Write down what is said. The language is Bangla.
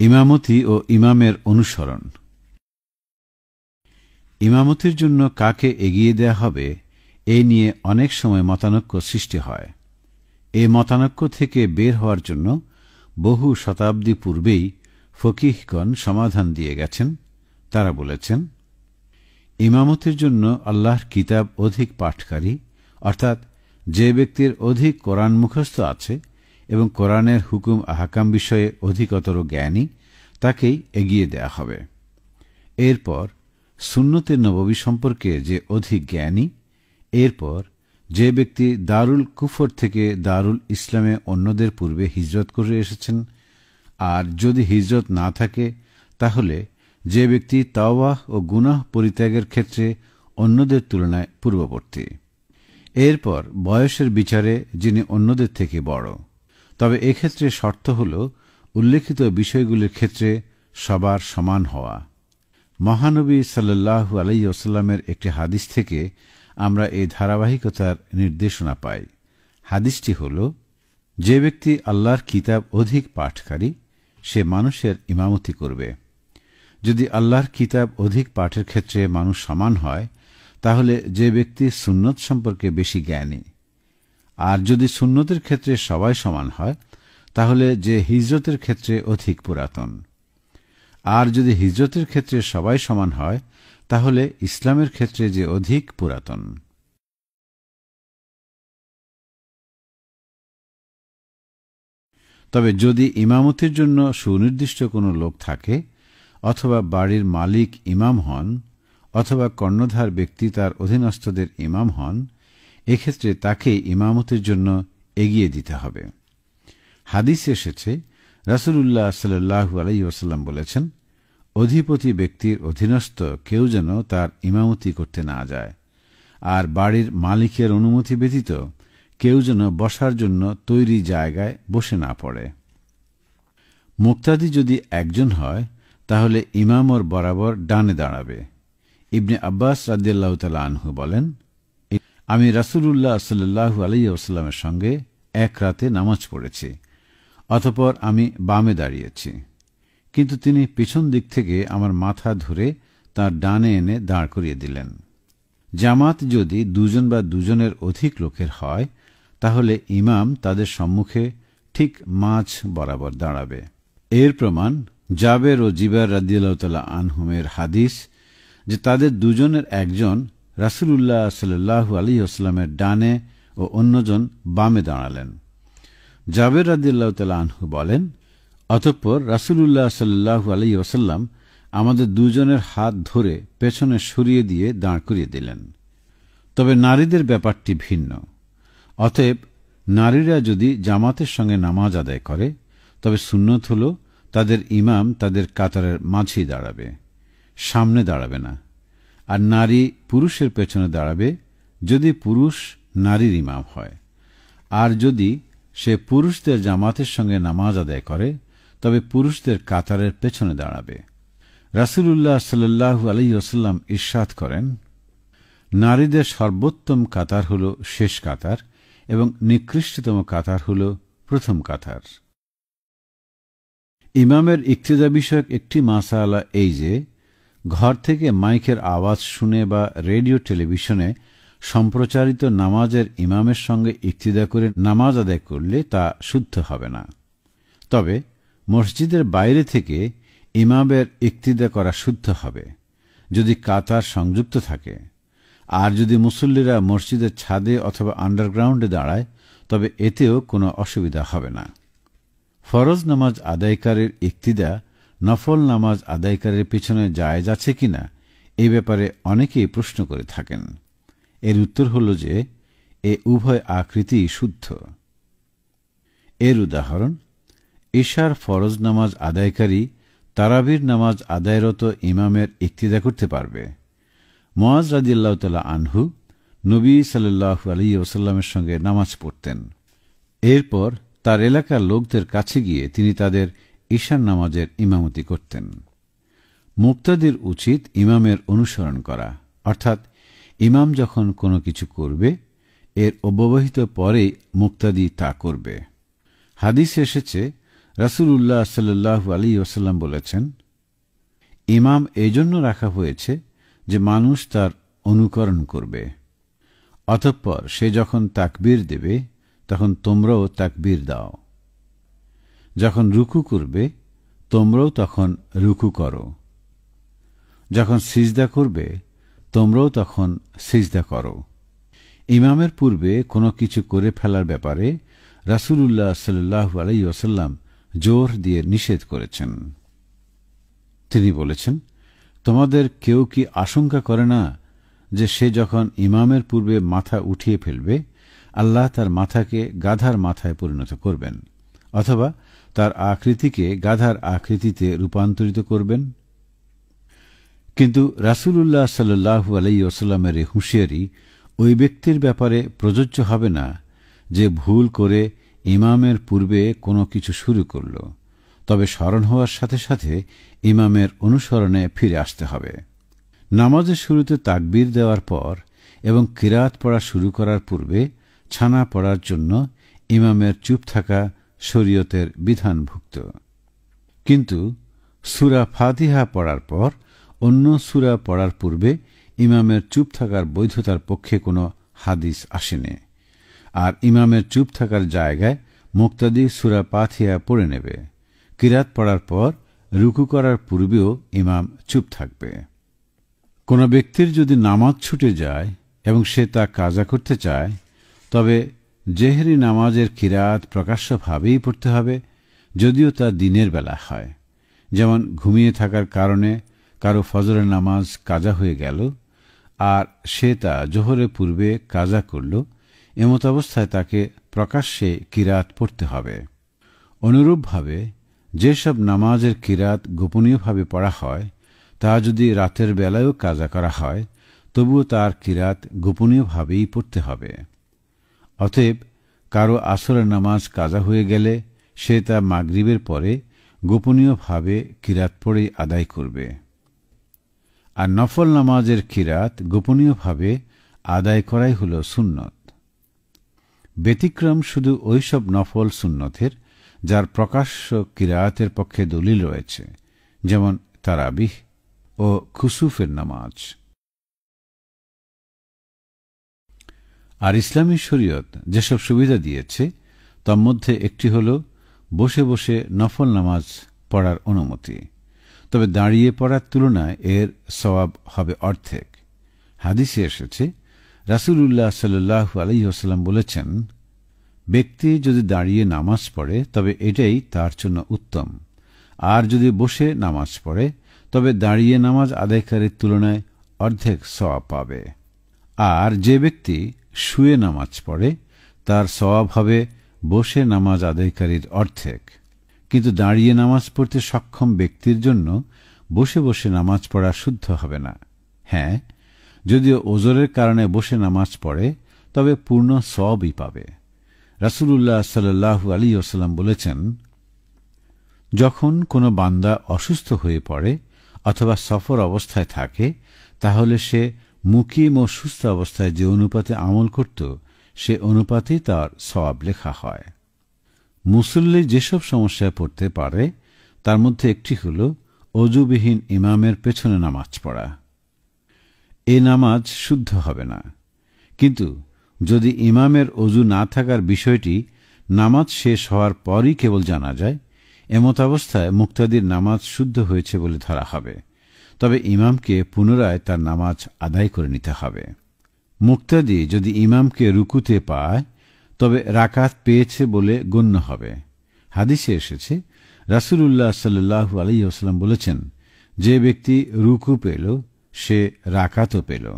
ইমামতি ও ইমামের অনুসরণ। ইমামতির জন্য কাকে এগিয়ে দেয়া হবে, এ নিয়ে অনেক সময় মতানৈক্য সৃষ্টি হয়। এ মতানৈক্য থেকে বের হওয়ার জন্য বহু শতাব্দী পূর্বেই ফকিহগণ সমাধান দিয়ে গেছেন। তারা বলেছেন, ইমামতির জন্য আল্লাহর কিতাব অধিক পাঠকারী, অর্থাৎ যে ব্যক্তির অধিক কোরআন মুখস্থ আছে এবং কোরআনের হুকুম আহাকাম বিষয়ে অধিকতর জ্ঞানী, তাকেই এগিয়ে দেয়া হবে। এরপর সুন্নতের নববী সম্পর্কে যে অধিক জ্ঞানী, এরপর যে ব্যক্তি দারুল কুফর থেকে দারুল ইসলামে অন্যদের পূর্বে হিজরত করে এসেছেন, আর যদি হিজরত না থাকে, তাহলে যে ব্যক্তি তাওয়াহ ও গুনাহ পরিত্যাগের ক্ষেত্রে অন্যদের তুলনায় পূর্ববর্তী। এরপর বয়সের বিচারে যিনি অন্যদের থেকে বড়। তবে এক্ষেত্রে শর্ত হল, উল্লেখিত বিষয়গুলির ক্ষেত্রে সবার সমান হওয়া। মহানবী সাল্লাহু আলাই ওসাল্লামের একটি হাদিস থেকে আমরা এই ধারাবাহিকতার নির্দেশনা পাই। হাদিসটি হল, যে ব্যক্তি আল্লাহর কিতাব অধিক পাঠকারী, সে মানুষের ইমামতি করবে। যদি আল্লাহর কিতাব অধিক পাঠের ক্ষেত্রে মানুষ সমান হয়, তাহলে যে ব্যক্তি সুন্নত সম্পর্কে বেশি জ্ঞানী আর যদি সুন্নতের ক্ষেত্রে সবাই সমান হয়, তাহলে যে হিজরতের ক্ষেত্রে অধিক পুরাতন। আর যদি হিজরতের ক্ষেত্রে সবাই সমান হয়, তাহলে ইসলামের ক্ষেত্রে যে অধিক পুরাতন। তবে যদি ইমামতির জন্য সুনির্দিষ্ট কোনো লোক থাকে, অথবা বাড়ির মালিক ইমাম হন, অথবা কর্ণধার ব্যক্তি তার অধীনস্থদের ইমাম হন এক্ষেত্রে তাকে ইমামতের জন্য এগিয়ে দিতে হবে। হাদিস এসেছে, রাসুলুল্লাহ সাল্লু আলাই ওসাল্লাম বলেছেন, অধিপতি ব্যক্তির অধীনস্থ কেউ যেন তার ইমামতি করতে না যায়। আর বাড়ির মালিকের অনুমতি ব্যতীত কেউ যেন বসার জন্য তৈরি জায়গায় বসে না পড়ে। মুক্তাদি যদি একজন হয়, তাহলে ইমামর বরাবর ডানে দাঁড়াবে। ইবনে আব্বাস রাজিয়াল্লাহ তালা আনহু বলেন আমি রাসুলুল্লাহ সাল্লু আলাইসাল্লামের সঙ্গে এক রাতে নামাজ পড়েছি, অতপর আমি বামে দাঁড়িয়েছি। কিন্তু তিনি পিছন দিক থেকে আমার মাথা ধরে তার ডানে এনে দাঁড় করিয়ে দিলেন। জামাত যদি দুজন বা দুজনের অধিক লোকের হয়, তাহলে ইমাম তাদের সম্মুখে ঠিক মাছ বরাবর দাঁড়াবে। এর প্রমাণ জাবের ও জিবার রাদিয়াল্লাহ আনহুমের হাদিস যে তাদের দুজনের একজন রাসুলুল্লাহ সাল্লু আলী আসলামের ডানে ও অন্যজন বামে দাঁড়ালেন। জাবের রাদিল্লাহ তালা আনহু বলেন, অতঃপর রাসুলুল্লাহ সাল্লাহু আলী ওসাল্লাম আমাদের দুজনের হাত ধরে পেছনে সরিয়ে দিয়ে দাঁড় করিয়ে দিলেন। তবে নারীদের ব্যাপারটি ভিন্ন। অতএব নারীরা যদি জামাতের সঙ্গে নামাজ আদায় করে, তবে সুন্নত হল তাদের ইমাম তাদের কাতারের মাঝেই দাঁড়াবে, সামনে দাঁড়াবে না। আর নারী পুরুষের পেছনে দাঁড়াবে যদি পুরুষ নারীর ইমাম হয়। আর যদি সে পুরুষদের জামাতের সঙ্গে নামাজ আদায় করে, তবে পুরুষদের কাতারের পেছনে দাঁড়াবে। রাসুলুল্লাহ সাল্লু আলী ওসাল্লাম ইরশাদ করেন, নারীদের সর্বোত্তম কাতার হল শেষ কাতার এবং নিকৃষ্টতম কাতার হল প্রথম কাতার। ইমামের ইক্তিদা বিষয়ক একটি মাসালা এই যে ঘর থেকে মাইকের আওয়াজ শুনে বা রেডিও টেলিভিশনে সম্প্রচারিত নামাজের ইমামের সঙ্গে ইক্তিদা করে নামাজ আদায় করলে তা শুদ্ধ হবে না। তবে মসজিদের বাইরে থেকে ইমামের ইক্তিদা করা শুদ্ধ হবে যদি কাতার সংযুক্ত থাকে। আর যদি মুসল্লিরা মসজিদের ছাদে অথবা আন্ডারগ্রাউন্ডে দাঁড়ায়, তবে এতেও কোনো অসুবিধা হবে না। ফরজ নামাজ আদায়কারীর ইক্তিদা নফল নামাজ আদায়কারীর পেছনে জায়েজ আছে কিনা এই ব্যাপারে অনেকেই প্রশ্ন করে থাকেন। এর উত্তর হল যে, এ উভয় আকৃতি শুদ্ধ। এর উদাহরণ, ঈশার ফরজ নামাজ আদায়কারী তারাবির নামাজ আদায়রত ইমামের ইক্তিদা করতে পারবে। মোয়াজ রাজিয়াল্লাহ তালা আনহু নবী সাল্লাহ আলী ওসাল্লামের সঙ্গে নামাজ পড়তেন। এরপর তার এলাকার লোকদের কাছে গিয়ে তিনি তাদের ঈশান নামাজের ইমামতি করতেন। মুক্তাদির উচিত ইমামের অনুসরণ করা। অর্থাৎ ইমাম যখন কোনো কিছু করবে, এর অব্যবহিত পরেই মুক্তাদি তা করবে। হাদিস এসেছে রাসুল্লাহ সাল্লাহ আলী ওসাল্লাম বলেছেন, ইমাম এজন্য রাখা হয়েছে যে মানুষ তার অনুকরণ করবে। অতঃপর সে যখন তাকবীর দেবে, তখন তোমরাও তাকবীর দাও। যখন রুকু করবে, তোমরাও তখন রুকু করো। যখন সিজদা করবে, তোমরাও তখন সিজদা করো। ইমামের পূর্বে কোনো কিছু করে ফেলার ব্যাপারে রাসুলুল্লাহ সাল্লাহ আলাই জোর দিয়ে নিষেধ করেছেন। তিনি বলেছেন, তোমাদের কেউ কি আশঙ্কা করে না যে সে যখন ইমামের পূর্বে মাথা উঠিয়ে ফেলবে, আল্লাহ তার মাথাকে গাধার মাথায় পরিণত করবেন? অথবা তার আকৃতিকে গাধার আকৃতিতে রূপান্তরিত করবেন। কিন্তু রাসুলুল্লাহ সাল্লু আলাই ওসাল্লামের হুঁশিয়ারি ওই ব্যক্তির ব্যাপারে প্রযোজ্য হবে না যে ভুল করে ইমামের পূর্বে কোনো কিছু শুরু করল। তবে স্মরণ হওয়ার সাথে সাথে ইমামের অনুসরণে ফিরে আসতে হবে। নামাজের শুরুতে তাকবির দেওয়ার পর এবং কিরাত পড়া শুরু করার পূর্বে ছানা পড়ার জন্য ইমামের চুপ থাকা শরীয়তের বিধানভুক্ত। কিন্তু সুরা ফাতিহা পড়ার পর, অন্য সুরা পড়ার পূর্বে ইমামের চুপ থাকার বৈধতার পক্ষে কোনো হাদিস আসেনি। আর ইমামের চুপ থাকার জায়গায় মুক্তাদি সুরা পাথিয়া পড়ে নেবে। কিরাত পড়ার পর রুকু করার পূর্বেও ইমাম চুপ থাকবে। কোনো ব্যক্তির যদি নামাজ ছুটে যায় এবং সে তা কাজা করতে চায়, তবে জেহরি নামাজের কিরাত প্রকাশ্যভাবেই পড়তে হবে, যদিও তা দিনের বেলা হয়। যেমন ঘুমিয়ে থাকার কারণে কারও ফজরের নামাজ কাজা হয়ে গেল, আর সে তা জোহরের পূর্বে কাজা করল, এমত অবস্থায় তাকে প্রকাশ্যে কিরাত পড়তে হবে। অনুরূপভাবে, যেসব নামাজের কিরাত গোপনীয়ভাবে পড়া হয়, তা যদি রাতের বেলায়ও কাজা করা হয়, তবুও তার কিরাত গোপনীয়ভাবেই পড়তে হবে। অতএব কারও আসরের নামাজ কাজা হয়ে গেলে সে তা মাগরিবের পরে গোপনীয়ভাবে কিরাত পড়েই আদায় করবে। আর নফল নামাজের কিরাত গোপনীয়ভাবে আদায় করাই হল সুন্নত। ব্যতিক্রম শুধু ওইসব নফল সুন্নতের, যার প্রকাশ্য কিরাতের পক্ষে দলিল রয়েছে, যেমন তারাবিহ ও খুসুফের নামাজ। আর ইসলামী শরীয়ত যেসব সুবিধা দিয়েছে, তার মধ্যে একটি হল বসে বসে নফল নামাজ পড়ার অনুমতি। তবে দাঁড়িয়ে পড়ার তুলনায় এর সবাব হবে অর্ধেক। হাদিসে এসেছে, রাসুলুল্লাহ সাল্লু আলহিহাস্লাম বলেছেন, ব্যক্তি যদি দাঁড়িয়ে নামাজ পড়ে, তবে এটাই তার জন্য উত্তম। আর যদি বসে নামাজ পড়ে, তবে দাঁড়িয়ে নামাজ আদায়কারীর তুলনায় অর্ধেক সওয়াব পাবে। আর যে ব্যক্তি শুয়ে নামাজ পড়ে, তার সওয়াব হবে বসে নামাজ আদায়কারীর অর্ধেক। কিন্তু দাঁড়িয়ে নামাজ পড়তে সক্ষম ব্যক্তির জন্য বসে বসে নামাজ পড়া শুদ্ধ হবে না। হ্যাঁ যদিও ওজরের কারণে বসে নামাজ পড়ে, তবে পূর্ণ সবই পাবে। রাসুলুল্লাহ সাল্লাহ আলী ওসাল্লাম বলেছেন, যখন কোনো বান্দা অসুস্থ হয়ে পড়ে অথবা সফর অবস্থায় থাকে, তাহলে সে মুকিম ও সুস্থ অবস্থায় যে অনুপাতে আমল করত, সে অনুপাতে তার সবাব লেখা হয়। মুসল্লি যেসব সমস্যায় পড়তে পারে, তার মধ্যে একটি হল অজুবিহীন ইমামের পেছনে নামাজ পড়া। এ নামাজ শুদ্ধ হবে না। কিন্তু যদি ইমামের অজু না থাকার বিষয়টি নামাজ শেষ হওয়ার পরই কেবল জানা যায়, এমত অবস্থায় মুক্তাদির নামাজ শুদ্ধ হয়েছে বলে ধরা হবে। তবে ইমামকে পুনরায় তার নামাজ আদায় করে নিতে হবে। মুক্তাদি যদি ইমামকে রুকুতে পায়, তবে রাকাত পেয়েছে বলে গণ্য হবে। হাদিসে এসেছে, রাসুলুল্লাহ সাল্লু আলী আসলাম বলেছেন, যে ব্যক্তি রুকু পেল, সে রাকাতও পেল।